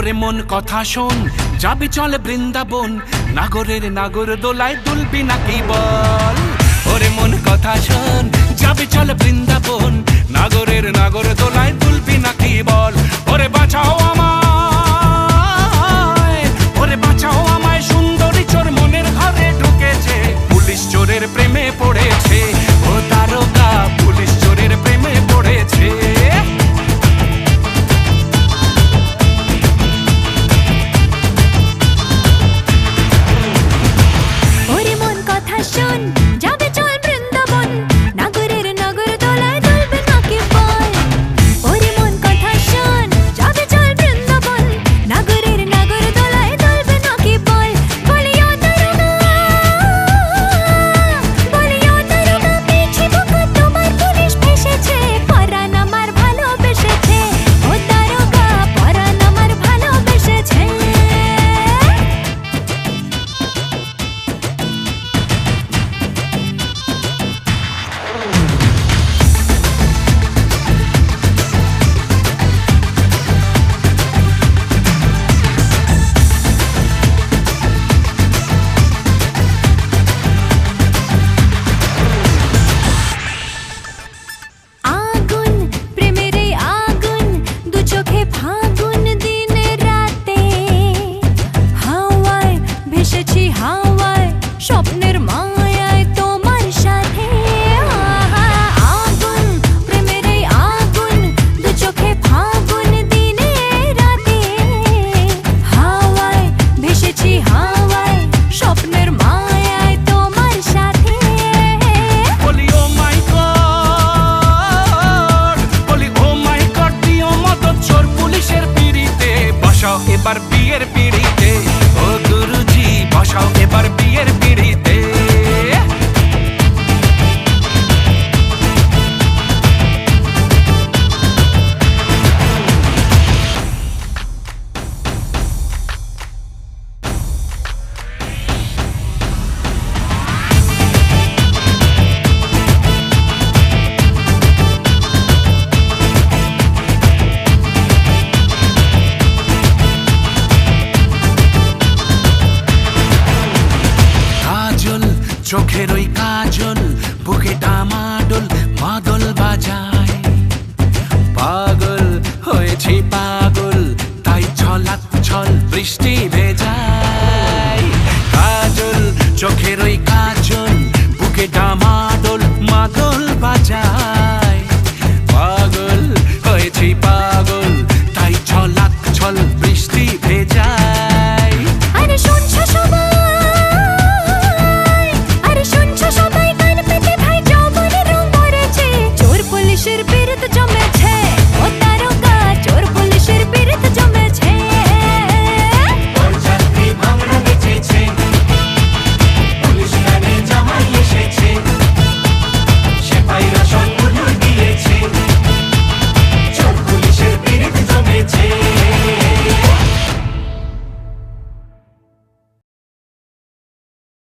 ওরে মন কথা শোন। যাবি চল বৃন্দাবন, নাগরের নাগর দোলায় তুলবি নাকি বল? ওরে মন কথা শোন, যাবি চল বৃন্দাবন চুন যাব এবার বিয়ের পিড়িতে ও গুরুজি বসাও এবার চোখের ওই কাজল বুকে ডামাডোল মাদল বাজায়। পাগল হয়েছি পাগল, তাই ছলাচ্ছল বৃষ্টি ভেজায়। কাজল, চোখের ওই